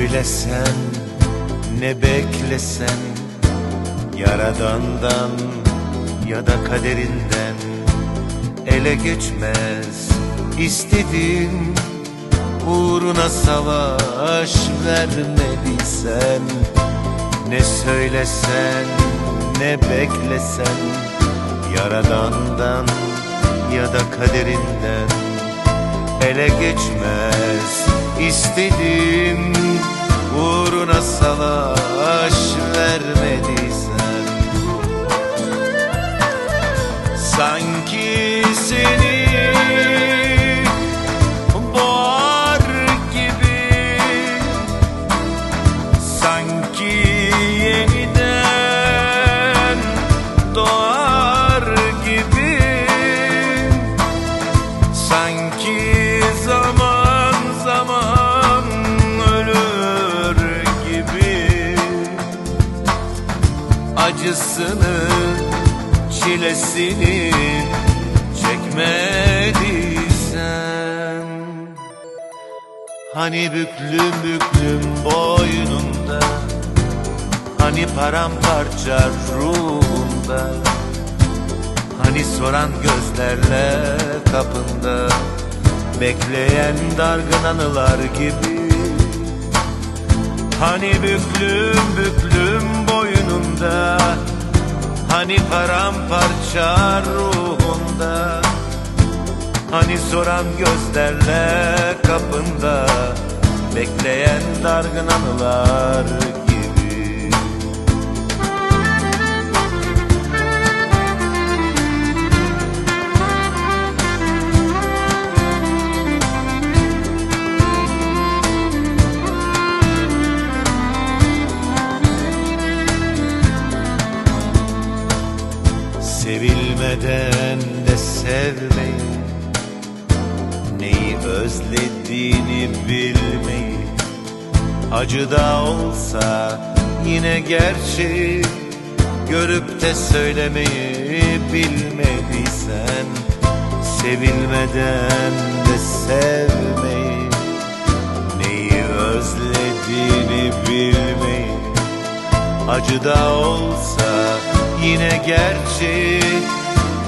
söylesen ne beklesen Yaradandan ya da kaderinden Ele geçmez. İstediğin Uğruna savaş vermediysen Ne söylesen ne beklesen Yaradandan ya da kaderinden ele geçmez. İstediğin uğruna savaş vermediysen Acısını, çilesini çekmediysen. Hani büklüm büklüm boynunda Hani paramparça ruhunda Hani soran gözlerle kapında Bekleyen dargın anılar gibi. Hani büklüm büklüm boynunda Hani paramparça ruhunda Hani soran gözlerle kapında Bekleyen dargın anılar Sevilmeden de sevmeyi Neyi özlediğini bilmeyi. Acı da olsa yine gerçeği Görüp de söylemeyi bilmediysen Sevilmeden de sevmeyi Neyi özlediğini bilmeyi. Acı da olsa yine gerçeği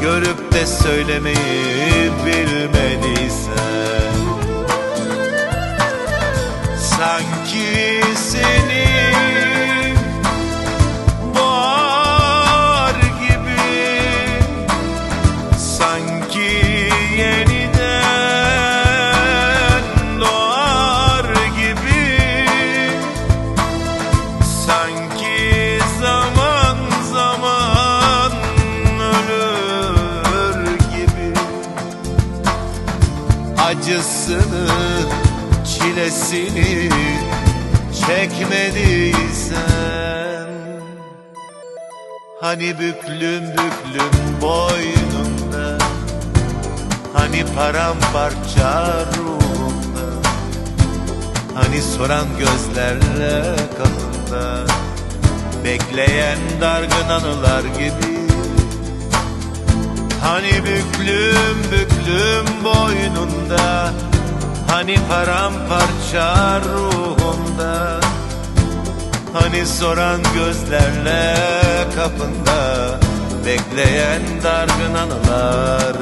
Görüp de söylemeyi bilmediysen. Sanki seni Acısını, çilesini çekmediysen Hani büklüm büklüm boynunda Hani paramparça ruhunda Hani soran gözlerle kapında Bekleyen dargın anılar gibi Hani büklüm büklüm boynunda Hani paramparça ruhunda. Hani soran gözlerle kapında Bekleyen dargın anılar